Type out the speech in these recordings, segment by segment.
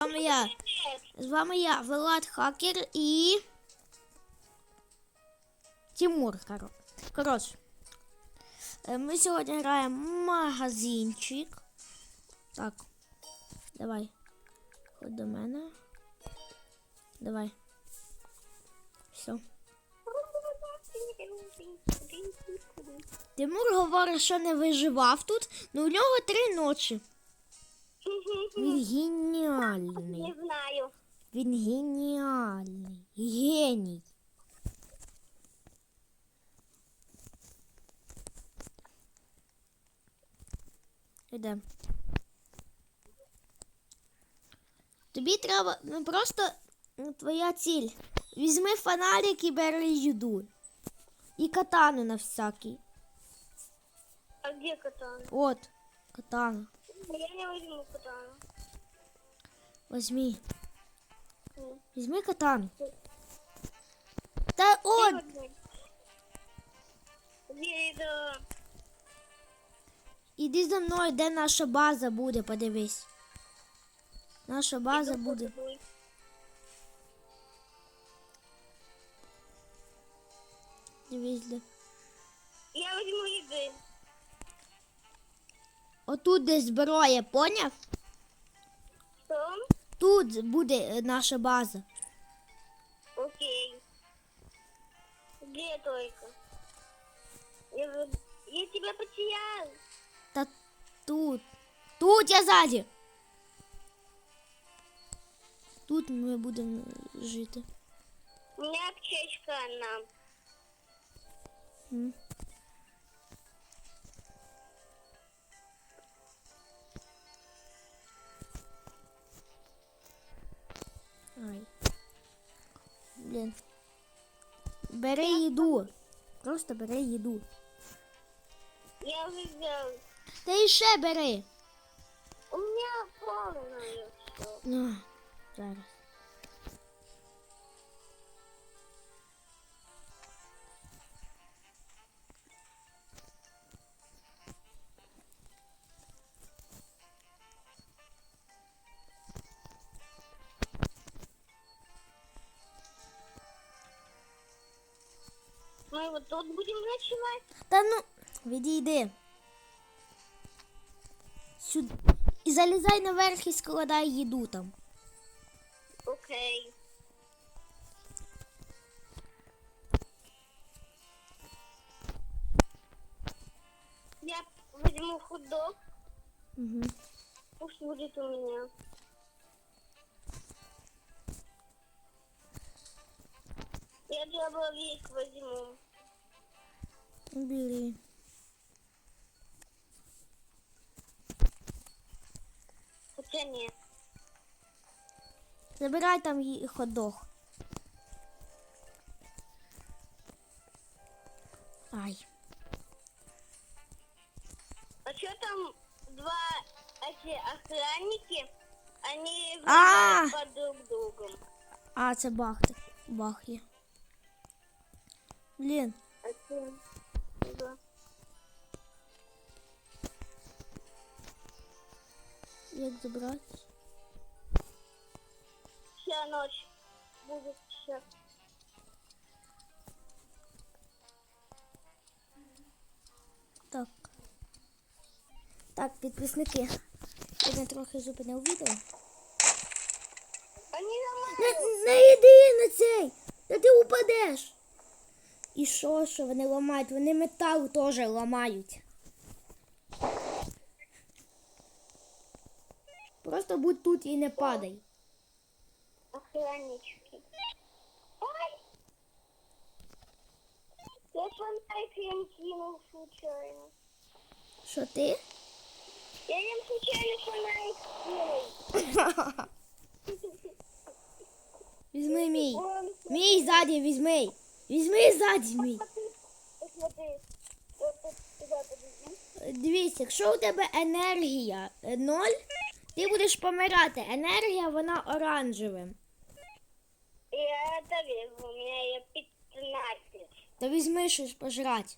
вами я. З вами я, Влад Хакер і. Тимур. коро- Коротше. Е, Ми сьогодні граємо магазинчик. Так. Давай. Ходь до мене. Давай. Все. Тимур говорить, що не виживав тут, але у нього три ночі. Він геніальний. Не знаю. Він геніальний. Геній. Іде. Тобі треба ну, просто ну, твоя ціль. Візьми фонарик і бери їду. І катану на всякий. А где катана? От, катана. Я не возьму катану. Возьми. Ні. Візьми катану. Где это? Іди за мною, де наша база буде, подивись. Наша база Иду буде. Дивись де. Я возьму. Отут де зброя, поняв? Тут буде е, наша база. Окей. Где только? Я, я тебя потерял. Та тут. Тут я ззаді. Тут ми будемо жити. У меня аптечка одна. М. Їду. Просто бери їду. Я вже взяв. Та і ще бери. У меня полное все. Ну, зараз. Тут будем ночевать. Та ну, відійди. Сюди. І залізай наверх і складай їду там. Окей. Я возьму хот-дог. Угу. Пусть будет у меня. Я дробовик возьму. Бери. Хотя нет. Забирай там ї- ходох. Ай. А что там два эти охранники? Они А! воюют под друг другом. А, це бах. Бах є. Блін. А Як забрати? Вся ночь будет сейчас. Так. Так, підписники. Я трохи зупинив відео. Не, не йди на цей! Та ти упадеш. І що, що вони ламають? Вони метал теж ламають. Просто будь тут і не падай. охраннички. Я фонарик им кинул случайно. Що ти? Я им случайно фонарик кинул. Візьми мій. Мій ззаді візьми. Візьми ззаді мій. Дивись, якщо у тебе енергія е, ноль, ти будеш помирати. Енергія вона оранжевим. Я это вижу, у меня ее 15. То візьми щось пожрати.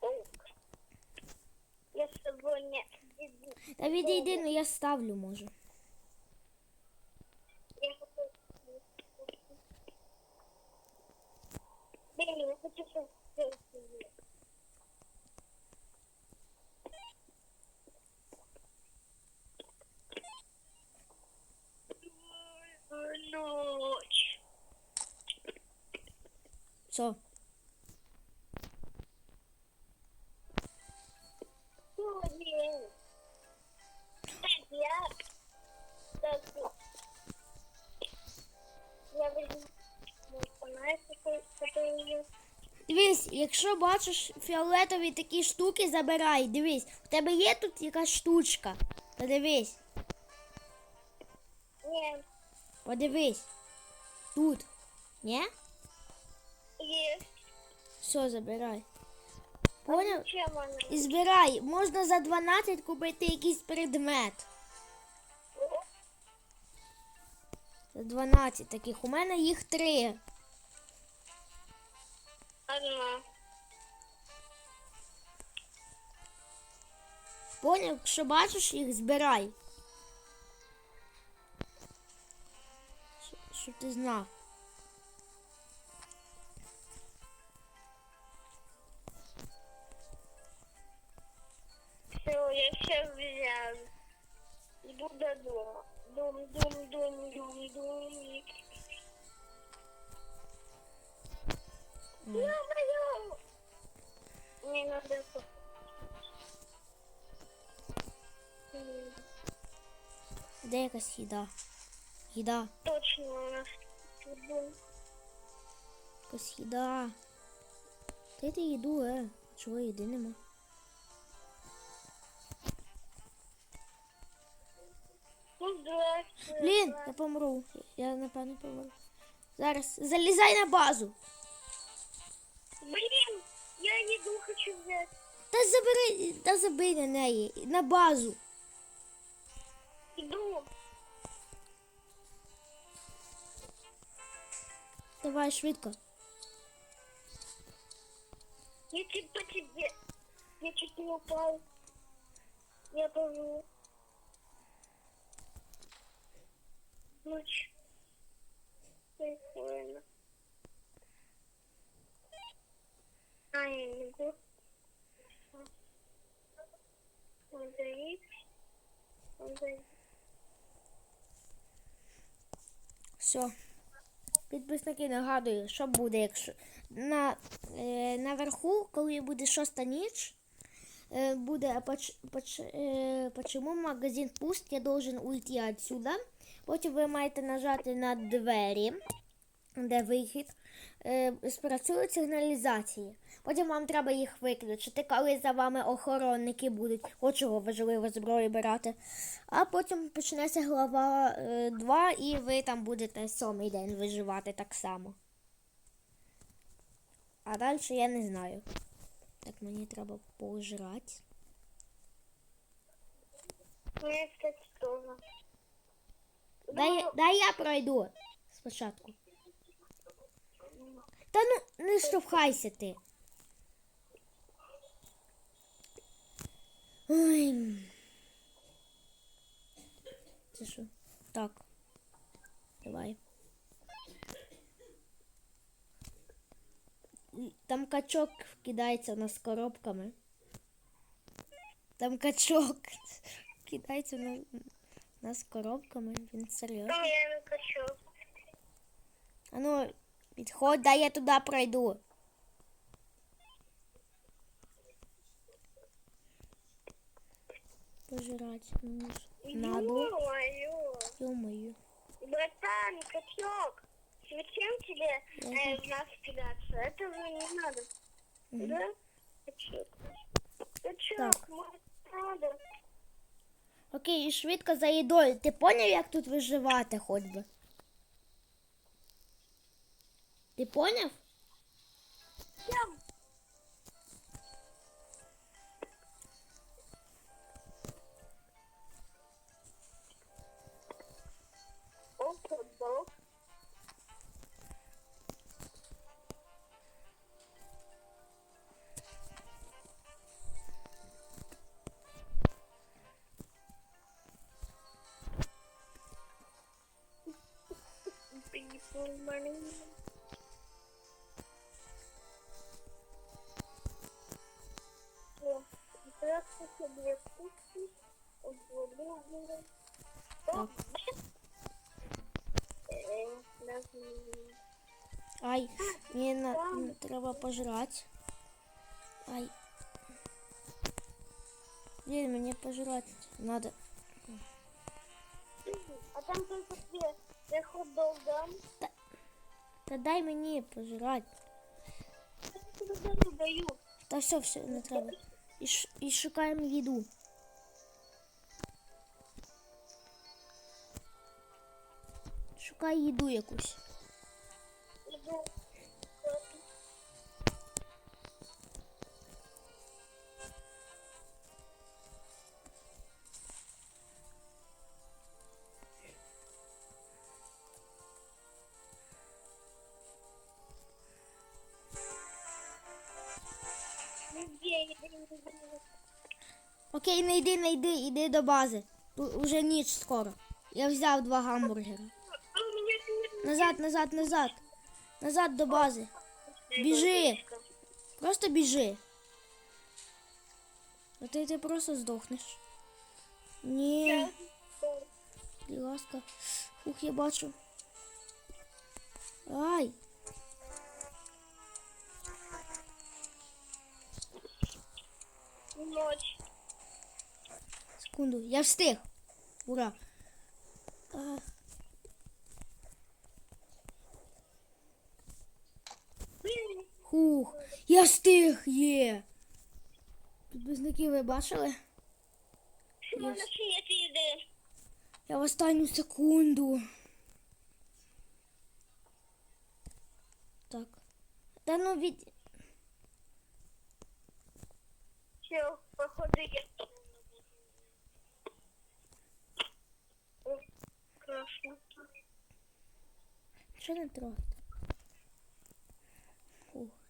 Ух. Я с собой не. Та відійди, ну я ставлю, може. Я хочу... Блин, есть. Дивись, якщо бачиш фіолетові такі штуки, забирай. Дивись, в тебе є тут якась штучка. Подивись, Нет, подивись. Тут. Ні? Есть. Все, забирай. Поняв? Она? І збирай. Можна за 12 купити якийсь предмет. За 12 таких. У мене їх три. Одна. Поняв? Якщо бачиш їх, збирай. Щоб ти знав. Все, я сейчас взял. Иду до дома. Дом, дом, дом, дом, дом. Ё-моё! Мне надо... Де якась їда? Їда. Точно у нас тут дом. Якась їда. Ти їду, е? Чого їди нема? Блін, я помру. Я напевно помру. Зараз залізай на базу. Блин, я еду хочу взять. Та забери, та забий на неї. На базу. Иду. Давай швидко. Я чуть по тебе. Я чуть не упал. Я помню. Ночь. Прикольно. А, нагадую, що буде, якщо на, е, наверху, коли буде шоста ніч, е, буде поч, поч, е, почему магазин пуст, я должен уйти отсюда. Потім ви маєте нажати на двері, де вихід, е, спрацюють сигналізації. Потім вам треба їх виключити, коли за вами охоронники будуть, от чого важливо зброю брати. А потім почнеться глава 2, і ви там будете сьомий день виживати так само. А далі я не знаю. Так мені треба пожрати. Мне, кстати, тоже. Дай, дай я пройду спочатку. Та ну не штовхайся ти. Ой. Це що? Так. Давай. Там качок кидається в нас коробками. Там качок кидається на нас коробками. Він серйозно. Я не хочу. А ну, підходь, дай я туди пройду. Пожрать. ну, ж, Надо. Ё-моё. Братан, качок, зачем тебе э, в нас кидаться? Этого не надо. Мгм. Да? Качок. Качок, Так. может, надо. Окей, і швидко за їдою. Ти поняв, як тут виживати хоч би? Ти поняв? Я Так. Е, да. Ай, мені на, м, треба пожрати. Ай. Блін, мені пожрати надо. А там только две. Я хот-дог дам. Та дай мені пожрати. Я тебе даю, даю. Та все, все, не треба. І, ш, і шукаємо Шукай їду якусь. Окей, не йди, не йди, іди до бази. Уже ніч скоро. Я взяв два гамбургера. Назад, назад, назад. Назад до бази. Біжи. Просто біжи. А ти, ти просто здохнеш. Ні, будь ласка. Ух, я бачу. Ай. Ночь. Секунду, я встиг. Ура. А. Я встиг є. Підписники ви бачили? Свете. Я в останню секунду. Так. Та ну від. Все, походу я. О, Красно. Що не трогати?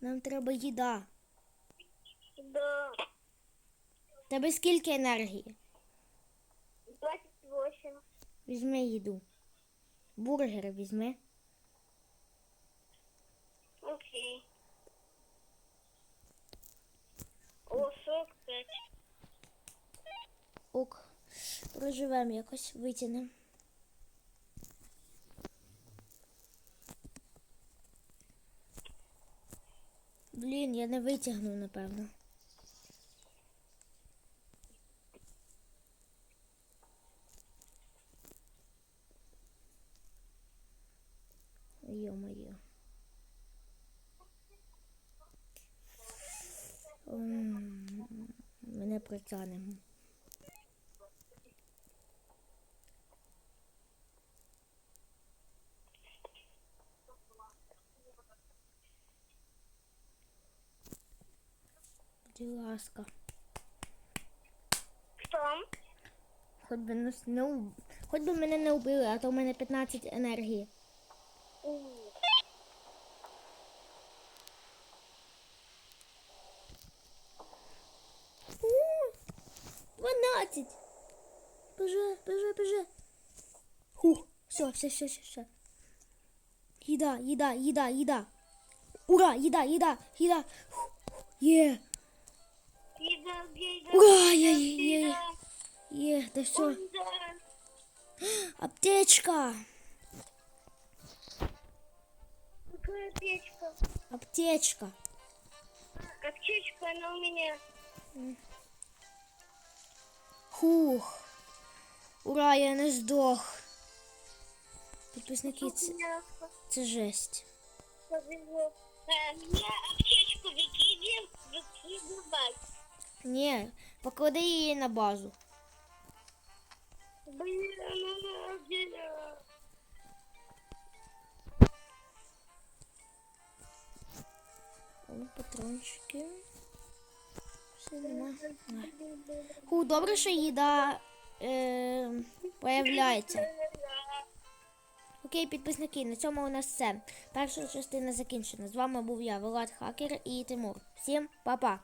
Нам треба їда. Да. Тебе скільки енергії? 28. Візьми їду. Бургери візьми. Окей. О, 45. Ок. Проживемо якось, витягнемо. Блін, я не витягну, напевно. Йо-моє. Мене притягнемо. Будь ласка. Что? Хоч би нас не уб... Хоч би мене не вбили, а то в мене 15 енергії. О, 12. Бежи, бежи, бежи. Хух, все, все, все, все, все. Їда, їда, їда, їда. Ура, їда, їда, їда. Є, Еда, еда. Ура, я- еда. є, да все. Аптечка. Какая печка? Аптечка. Аптечка, она у меня. Хух. Ура, я не здох. Підписники, це, це жесть. А, Мне аптечку выкидываем, выкидывать. Ні, поклади її на базу. Патрончики. Все нема. Ху, добре, що їда е, появляється. Окей, підписники, на цьому у нас все. Перша частина закінчена. З вами був я, Влад Хакер і Тимур. Всім па-па!